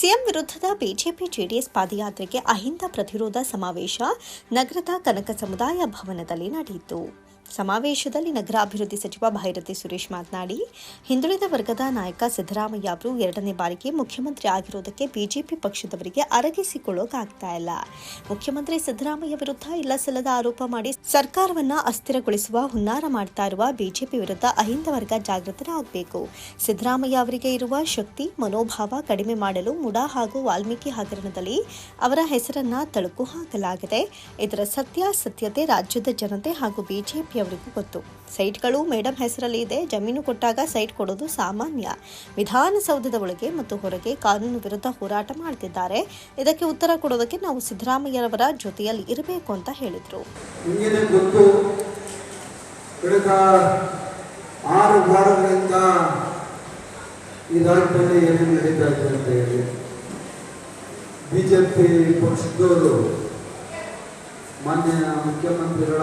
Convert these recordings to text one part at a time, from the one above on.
CM ವಿರುದ್ಧದ BJP JDS ಪಾದಯಾತ್ರೆಗೆ Ahinda ಪ್ರತಿರೋಧ ಸಮಾವೇಶ ನಗರದ ಕನಕ ಸಮುದಾಯ ಭವನದಲ್ಲಿ ನಡೆಯಿತು. ಸಮಾವೇಶದಲ್ಲಿ ನಗರಾಭಿವೃದ್ಧಿ ಸಚಿವ ಭೈರತಿ ಸುರೇಶ್ ಮಾತನಾಡಿ, ಹಿಂದುಳಿದ ವರ್ಗದ ನಾಯಕ ಸಿದ್ದರಾಮಯ್ಯ ಅವರು ಎರಡನೇ ಬಾರಿಗೆ ಮುಖ್ಯಮಂತ್ರಿ ಆಗಿರೋದಕ್ಕೆ ಬಿಜೆಪಿ ಪಕ್ಷದವರಿಗೆ ಅರಗಿಸಿಕೊಳ್ಳೋಕಾಗ್ತಾ ಇಲ್ಲ. ಮುಖ್ಯಮಂತ್ರಿ ಸಿದ್ದರಾಮಯ್ಯ ವಿರುದ್ಧ ಇಲ್ಲಸಲ್ಲದ ಆರೋಪ ಮಾಡಿ ಸರ್ಕಾರವನ್ನ ಅಸ್ಥಿರಗೊಳಿಸುವ ಹುನ್ನಾರ ಮಾಡ್ತಾ ಇರುವ ಬಿಜೆಪಿ ವಿರುದ್ಧ ಅಹಿಂದ ವರ್ಗ ಜಾಗೃತರಾಗಬೇಕು. ಸಿದ್ದರಾಮಯ್ಯ ಅವರಿಗೆ ಇರುವ ಶಕ್ತಿ, ಮನೋಭಾವ ಕಡಿಮೆ ಮಾಡಲು ಮುಡಾ ಹಾಗೂ ವಾಲ್ಮೀಕಿ ಹಗರಣದಲ್ಲಿ ಅವರ ಹೆಸರನ್ನ ತಳುಕು ಹಾಕಲಾಗಿದೆ. ಇದರ ಸತ್ಯಾಸತ್ಯತೆ ರಾಜ್ಯದ ಜನತೆ ಹಾಗೂ ಬಿಜೆಪಿಯವರಿಗೂ ಗೊತ್ತು. ಸೈಟ್ಗಳು ಮೇಡಮ್ ಹೆಸರಲ್ಲಿ ಇದೆ, ಜಮೀನು ಕೊಟ್ಟಾಗ ಸೈಟ್ ಕೊಡೋದು ಸಾಮಾನ್ಯ. ವಿಧಾನಸೌಧದ ಒಳಗೆ ಮತ್ತು ಹೊರಗೆ ಕಾನೂನು ವಿರುದ್ಧ ಹೋರಾಟ ಮಾಡ್ತಿದ್ದಾರೆ. ಇದಕ್ಕೆ ಉತ್ತರ ಕೊಡೋದಕ್ಕೆ ನಾವು ಸಿದ್ದರಾಮಯ್ಯರವರ ಜೊತೆಯಲ್ಲಿ ಇರಬೇಕು ಅಂತ ಹೇಳಿದರು. ಬಿಜೆಪಿ ಪಕ್ಷದವರು ಮಾನ್ಯ ಮುಖ್ಯಮಂತ್ರಿಗಳ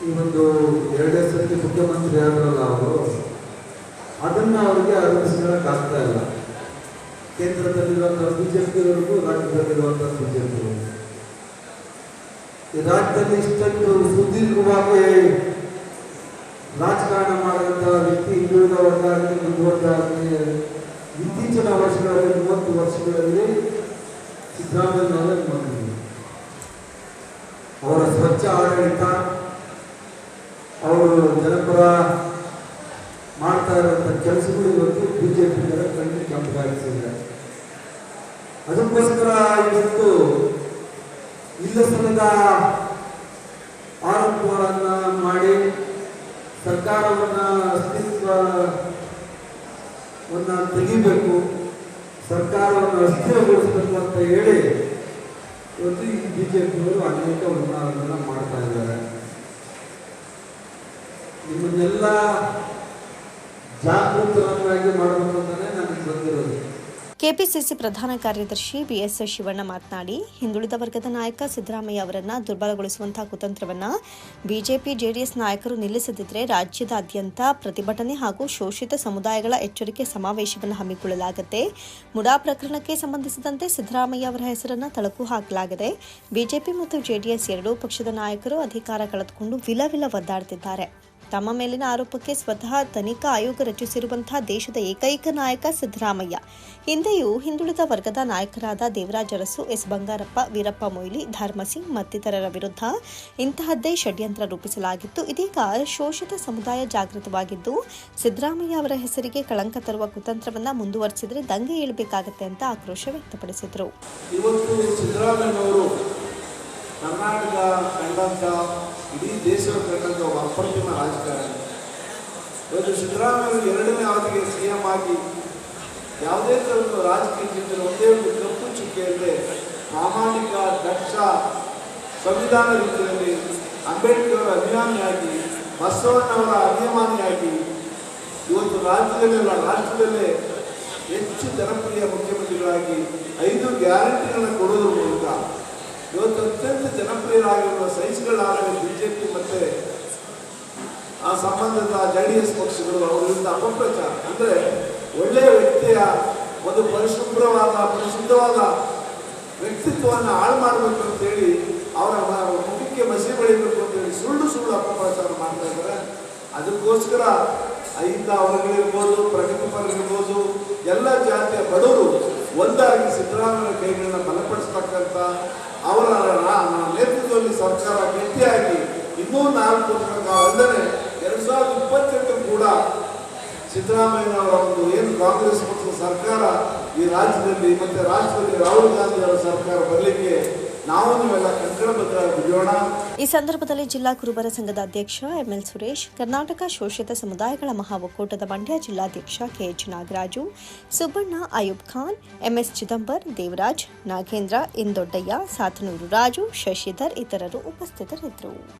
ಈ ಒಂದು ಎರಡೇ ಸರ್ತಿ ಮುಖ್ಯಮಂತ್ರಿ ಆದ್ರಲ್ಲ ಅವರು, ಅದನ್ನ ಅವರಿಗೆ ಆಗ್ತಾ ಇಲ್ಲ. ಕೇಂದ್ರದಲ್ಲಿರುವಂತಹ ಬಿಜೆಪಿಯವರಿಗೂ ರಾಜ್ಯದಲ್ಲಿರುವಂತಹ ಬಿಜೆಪಿಯವರು ಈ ರಾಜ್ಯದಲ್ಲಿ ಇಷ್ಟೊಂದು ಸುದೀರ್ಘವಾಗಿ ರಾಜಕಾರಣ ಮಾಡುವಂತಹ ವ್ಯಕ್ತಿ ಹಿಂದುಳಿದ ವರ್ಗ ಆಗಲಿ ಮುಂದುವರ್ಗ ಆಗಲಿ ಇತ್ತೀಚಿನ ವರ್ಷಗಳಲ್ಲಿ ಮೂವತ್ತು ವರ್ಷಗಳಲ್ಲಿ ಸಿದ್ದರಾಮಯ್ಯನವರೇ ಬಂದಿದೆ ಅವರ ಸ್ವಚ್ಛ ಆಡಳಿತ ಅವರು ಜನಪರ ಮಾಡ್ತಾ ಇರುವಂಥ ಕೆಲಸಗಳು ಇವತ್ತು ಬಿಜೆಪಿ ಕಣ್ಣಿಗೆ ಕೆಂಪುಗಾರಿಸಿದ್ದಾರೆ ಅದಕ್ಕೋಸ್ಕರ ಇವತ್ತು ಇಲ್ಲ ಆರೋಪಗಳನ್ನು ಮಾಡಿ ಸರ್ಕಾರವನ್ನ ಅಸ್ತಿತ್ವವನ್ನು ತೆಗಿಬೇಕು, ಸರ್ಕಾರವನ್ನು ಅಸ್ಥಿರಗೊಳಿಸಬೇಕು ಅಂತ ಹೇಳಿ ಇವತ್ತು ಈ ಬಿಜೆಪಿಯವರು ಅನೇಕ ಉನ್ನಾರಗಳನ್ನು ಮಾಡ್ತಾ ಇದ್ದಾರೆ. ನಿಮ್ಮನ್ನೆಲ್ಲ ಜಾಗೃತರನ್ನಾಗಿ ಮಾಡಬೇಕು ಅಂತಾನೆ ನನಗೆ ಬಂದಿರೋದು ಕೆಪಿಸಿಸಿ ಪ್ರಧಾನ ಕಾರ್ಯದರ್ಶಿ ಬಿಎಸ್ ಶಿವಣ್ಣ ಮಾತನಾಡಿ, ಹಿಂದುಳಿದ ವರ್ಗದ ನಾಯಕ ಸಿದ್ದರಾಮಯ್ಯ ಅವರನ್ನು ದುರ್ಬಲಗೊಳಿಸುವಂತಹ ಕುತಂತ್ರವನ್ನ ಬಿಜೆಪಿ ಜೆಡಿಎಸ್ ನಾಯಕರು ನಿಲ್ಲಿಸದಿದ್ದರೆ ರಾಜ್ಯದಾದ್ಯಂತ ಪ್ರತಿಭಟನೆ ಹಾಗೂ ಶೋಷಿತ ಸಮುದಾಯಗಳ ಎಚ್ಚರಿಕೆ ಸಮಾವೇಶವನ್ನು ಹಮ್ಮಿಕೊಳ್ಳಲಾಗುತ್ತೆ. ಮುಡಾ ಪ್ರಕರಣಕ್ಕೆ ಸಂಬಂಧಿಸಿದಂತೆ ಸಿದ್ದರಾಮಯ್ಯ ಅವರ ಹೆಸರನ್ನು ತಳಕು ಹಾಕಲಾಗಿದೆ. ಬಿಜೆಪಿ ಮತ್ತು ಜೆಡಿಎಸ್ ಎರಡೂ ಪಕ್ಷದ ನಾಯಕರು ಅಧಿಕಾರ ಕಳೆದುಕೊಂಡು ವಿಲವಿಲ ಒದ್ದಾಡ್ತಿದ್ದಾರೆ. ತಮ್ಮ ಮೇಲಿನ ಆರೋಪಕ್ಕೆ ಸ್ವತಃ ತನಿಖಾ ಆಯೋಗ ರಚಿಸಿರುವಂತಹ ದೇಶದ ಏಕೈಕ ನಾಯಕ ಸಿದ್ದರಾಮಯ್ಯ. ಹಿಂದೆಯೂ ಹಿಂದುಳಿದ ವರ್ಗದ ನಾಯಕರಾದ ದೇವರಾಜ ಅರಸು, ಎಸ್. ಬಂಗಾರಪ್ಪ, ವೀರಪ್ಪ ಮೊಯ್ಲಿ ಧರ್ಮಸಿಂಗ್ ಮತ್ತಿತರರ ವಿರುದ್ಧ ಇಂತಹದ್ದೇ ಷಡ್ಯಂತ್ರ ರೂಪಿಸಲಾಗಿತ್ತು. ಇದೀಗ ಶೋಷಿತ ಸಮುದಾಯ ಜಾಗೃತವಾಗಿದ್ದು, ಸಿದ್ದರಾಮಯ್ಯ ಅವರ ಹೆಸರಿಗೆ ಕಳಂಕ ತರುವ ಕುತಂತ್ರವನ್ನ ಮುಂದುವರೆಸಿದರೆ ದಂಗೆ ಏಳಬೇಕಾಗತ್ತೆ ಅಂತ ಆಕ್ರೋಶ ವ್ಯಕ್ತಪಡಿಸಿದರು. ಕರ್ನಾಟಕ ಇಡೀ ದೇಶದ ಕಂಡಂಥ ಒಬ್ಬ ಅಪ್ರತಿಮ ರಾಜಕಾರಣಿ ಇವತ್ತು ಸಿದ್ದರಾಮಯ್ಯ ಎರಡನೇ ಅವಧಿಗೆ ಸಿ ಎಂ ಆಗಿ ಯಾವುದೇ ಒಂದು ರಾಜಕೀಯ ಚಿಂತನೆ ಒಂದೇ ಒಂದು ಕಪ್ಪು ಚುಕ್ಕೆಯಲ್ಲೇ ಪ್ರಾಮಾಣಿಕ, ದಕ್ಷ ಸಂವಿಧಾನ ರೀತಿಯಲ್ಲಿ ಅಂಬೇಡ್ಕರ್ ಅವರ ಅಭಿಮಾನಿಯಾಗಿ ಬಸವಣ್ಣವರ ಅಭಿಮಾನಿಯಾಗಿ ಇವತ್ತು ರಾಜ್ಯದಲ್ಲೆಲ್ಲ, ರಾಷ್ಟ್ರದಲ್ಲೇ ಹೆಚ್ಚು ಜನಪ್ರಿಯ ಮುಖ್ಯಮಂತ್ರಿಗಳಾಗಿ ಐದು ಗ್ಯಾರಂಟಿಗಳನ್ನು ಕೊಡೋದ್ರ ಮೂಲಕ ಇವತ್ತು ಅತ್ಯಂತ ಜನಪ್ರಿಯರಾಗಿರುವ ಸೈನ್ಸ್ಗಳಾಗಲಿ ಬಿ ಜೆ ಪಿ ಮತ್ತು ಆ ಸಂಬಂಧದ ಜೆ ಡಿ ಎಸ್ ಪಕ್ಷಗಳು, ಅವರಿಂದ ಅಪಪ್ರಚಾರ. ಅಂದರೆ ಒಳ್ಳೆಯ ವ್ಯಕ್ತಿಯ ಒಂದು ಪರಿಶುಭ್ರವಾದ, ಪರಿಶುದ್ಧವಾದ ವ್ಯಕ್ತಿತ್ವವನ್ನು ಹಾಳು ಮಾಡಬೇಕು ಅಂತೇಳಿ ಅವರ ಮುಖಕ್ಕೆ ಮಸಿ ಬಳಿಬೇಕು ಅಂತೇಳಿ ಸುಳ್ಳು ಸುಳ್ಳು ಅಪಪ್ರಚಾರ ಮಾಡ್ತಾ ಇದ್ದಾರೆ. ಅದಕ್ಕೋಸ್ಕರ ಅಹಿಂದ ವರ್ಗಗಳಿರ್ಬೋದು ಪ್ರಗತಿಪರರಿರ್ಬೋದು ಎಲ್ಲ ಜಾತಿಯ ಬಡವರು ಒಂದಾಗಿ ಸಿದ್ದರಾಮಯ್ಯ ಕೈಗಳನ್ನ ಬಲಪಡಿಸ್ತಕ್ಕಂಥ ಅವರ ನೇತೃತ್ವದಲ್ಲಿ ಸರ್ಕಾರ ಗಟ್ಟಿಯಾಗಿ ಇನ್ನೂ ನಾಲ್ಕು ವರ್ಷ ಅಂದರೆ ಎರಡು ಸಾವಿರದ ಇಪ್ಪತ್ತೆಂಟು ಕೂಡ ಸಿದ್ದರಾಮಯ್ಯನವರ ಒಂದು ಏನು ಕಾಂಗ್ರೆಸ್ ಪಕ್ಷದ ಸರ್ಕಾರ ಈ ರಾಜ್ಯದಲ್ಲಿ ಮತ್ತೆ ರಾಷ್ಟ್ರದಲ್ಲಿ ರಾಹುಲ್ ಗಾಂಧಿ ಅವರ ಸರ್ಕಾರ ಬರಲಿಕ್ಕೆ ನಾವು ನೀವೆಲ್ಲ ಕಂಕಣಬದ್ಧ ಈ ಸಂದರ್ಭದಲ್ಲಿ ಜಿಲ್ಲಾ ಕುರುಬರ ಸಂಘದ ಅಧ್ಯಕ್ಷ ಎಂಎಲ್ ಸುರೇಶ್, ಕರ್ನಾಟಕ ಶೋಷಿತ ಸಮುದಾಯಗಳ ಮಹಾ ಒಕ್ಕೂಟದ ಮಂಡ್ಯ ಜಿಲ್ಲಾಧ್ಯಕ್ಷ K H Nagaraju, Subbanna Ayub Khan, M S Chidambar, Devaraj Nagendra Indoddaiah Sathanur Raju, Shashidhar ಇತರರು ಉಪಸ್ಥಿತರಿದ್ದರು.